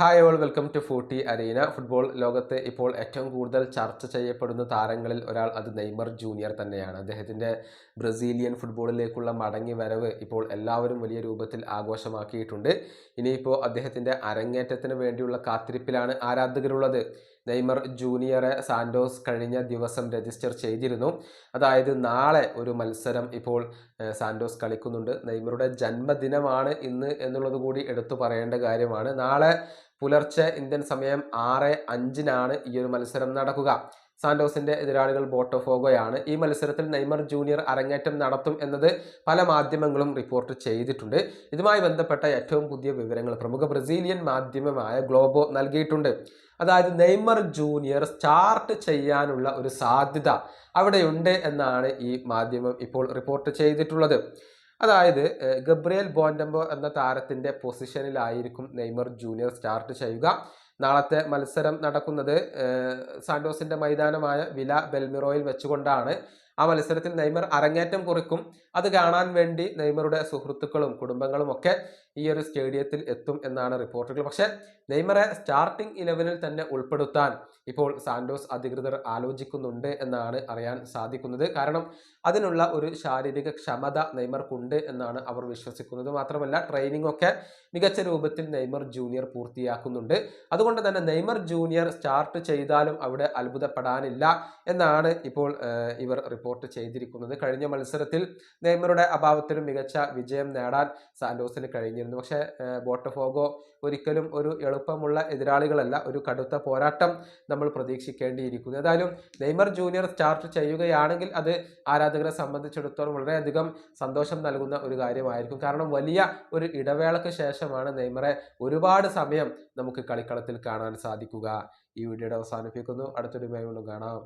Hi all welcome to forty arena football ലോകത്ത് ഇപ്പോൾ ഏറ്റവും കൂടുതൽ ചർച്ച ചെയ്യപ്പെടുന്ന താരങ്ങളിൽ ഒരാൾ അത് നെയ്മർ ജൂനിയർ തന്നെയാണ്. അദ്ദേഹത്തിന്റെ ബ്രസീലിയൻ ഫുട്ബോളിലേക്കുള്ള മടങ്ങി വരവ് ഇപ്പോൾ എല്ലാവരും വലിയ രൂപത്തിൽ ആഘോഷമാക്കിയിട്ടുണ്ട്. ഇനിയിപ്പോൾ അദ്ദേഹത്തിന്റെ അരങ്ങേറ്റത്തിന് വേണ്ടിയുള്ള കാത്തിരിപ്പിലാണ് ആരാധകരുള്ളത്. നെയ്മർ ജൂനിയറെ സാൻഡോസ് കഴിഞ്ഞ ദിവസം രജിസ്റ്റർ ചെയ്തിരുന്നു. അതായത് നാളെ ഒരു മത്സരം ഇപ്പോൾ സാൻഡോസ് കളിക്കുന്നുണ്ട്. നെയ്മറുടെ ജന്മദിനമാണ് ഇന്ന് എന്നുള്ളത് കൂടി എടുത്തു പറയേണ്ട കാര്യമാണ്. നാളെ പുലർച്ചെ ഇന്ത്യൻ സമയം ആറ് അഞ്ചിനാണ് ഈ ഒരു മത്സരം നടക്കുക. സാന്റോസിന്റെ എതിരാളികൾ ബോട്ടോഫോഗോയാണ് ഈ മത്സരത്തിൽ നെയ്മർ ജൂനിയർ അരങ്ങേറ്റം നടത്തും എന്നത് പല മാധ്യമങ്ങളും റിപ്പോർട്ട് ചെയ്തിട്ടുണ്ട്. ഇതുമായി ബന്ധപ്പെട്ട ഏറ്റവും പുതിയ വിവരങ്ങൾ പ്രമുഖ ബ്രസീലിയൻ മാധ്യമമായ ഗ്ലോബോ നൽകിയിട്ടുണ്ട്. അതായത് നെയ്മർ ജൂനിയർ സ്റ്റാർട്ട് ചെയ്യാനുള്ള ഒരു സാധ്യത അവിടെയുണ്ട് എന്നാണ് ഈ മാധ്യമം ഇപ്പോൾ റിപ്പോർട്ട് ചെയ്തിട്ടുള്ളത്. അതായത് ഗബ്രിയൽ ബോൻഡംബോ എന്ന താരത്തിന്റെ പൊസിഷനിലായിരിക്കും നെയ്മർ ജൂനിയർ സ്റ്റാർട്ട് ചെയ്യുക. നാളത്തെ മത്സരം നടക്കുന്നത് സാന്റോസിന്റെ മൈതാനമായ വില ബെൽമിറോയിൽ വെച്ചുകൊണ്ടാണ്. ആ മത്സരത്തിൽ നെയ്മർ അരങ്ങേറ്റം കുറിക്കും. അത് കാണാൻ വേണ്ടി നെയ്മറുടെ സുഹൃത്തുക്കളും കുടുംബങ്ങളും ഒക്കെ ഈ ഒരു സ്റ്റേഡിയത്തിൽ എത്തും എന്നാണ് റിപ്പോർട്ടുകൾ. പക്ഷെ നെയ്മറെ സ്റ്റാർട്ടിംഗ് ഇലവനിൽ തന്നെ ഉൾപ്പെടുത്താൻ ഇപ്പോൾ സാന്റോസ് അധികൃതർ ആലോചിക്കുന്നുണ്ട് എന്നാണ് അറിയാൻ സാധിക്കുന്നത്. കാരണം അതിനുള്ള ഒരു ശാരീരിക ക്ഷമത നെയ്മർക്കുണ്ട് എന്നാണ് അവർ വിശ്വസിക്കുന്നത്. മാത്രമല്ല ട്രെയിനിങ് ഒക്കെ മികച്ച രൂപത്തിൽ നെയ്മർ ജൂനിയർ പൂർത്തിയാക്കുന്നുണ്ട്. അതുകൊണ്ട് തന്നെ നെയ്മർ ജൂനിയർ സ്റ്റാർട്ട് ചെയ്താലും അവിടെ അത്ഭുതപ്പെടാനില്ല എന്നാണ് ഇപ്പോൾ ഇവർ റിപ്പോർട്ട് ചെയ്തിരിക്കുന്നത്. കഴിഞ്ഞ മത്സരത്തിൽ നെയ്മറുടെ അഭാവത്തിലും മികച്ച വിജയം നേടാൻ സാന്റോസിന് കഴിഞ്ഞിരുന്നു. പക്ഷേ ബോട്ടഫോഗോ ഒരിക്കലും ഒരു എളുപ്പമുള്ള എതിരാളികളല്ല ഒരു കടുത്ത പോരാട്ടം നമ്മൾ പ്രതീക്ഷിക്കേണ്ടിയിരിക്കുന്നു. ഏതായാലും നെയ്മർ ജൂനിയർ സ്റ്റാർട്ട് ചെയ്യുകയാണെങ്കിൽ അത് ആരാധകരെ സംബന്ധിച്ചിടത്തോളം വളരെയധികം സന്തോഷം നൽകുന്ന ഒരു കാര്യമായിരിക്കും. കാരണം വലിയ ഒരു ഇടവേളയ്ക്ക് ശേഷമാണ് നെയ്മറെ ഒരുപാട് സമയം നമുക്ക് കളിക്കളത്തിൽ കാണാൻ സാധിക്കുക. ഈ വീഡിയോയുടെ അവസാനിപ്പിക്കുന്നു. അടുത്തൊരു വീണ്ടും കാണാം.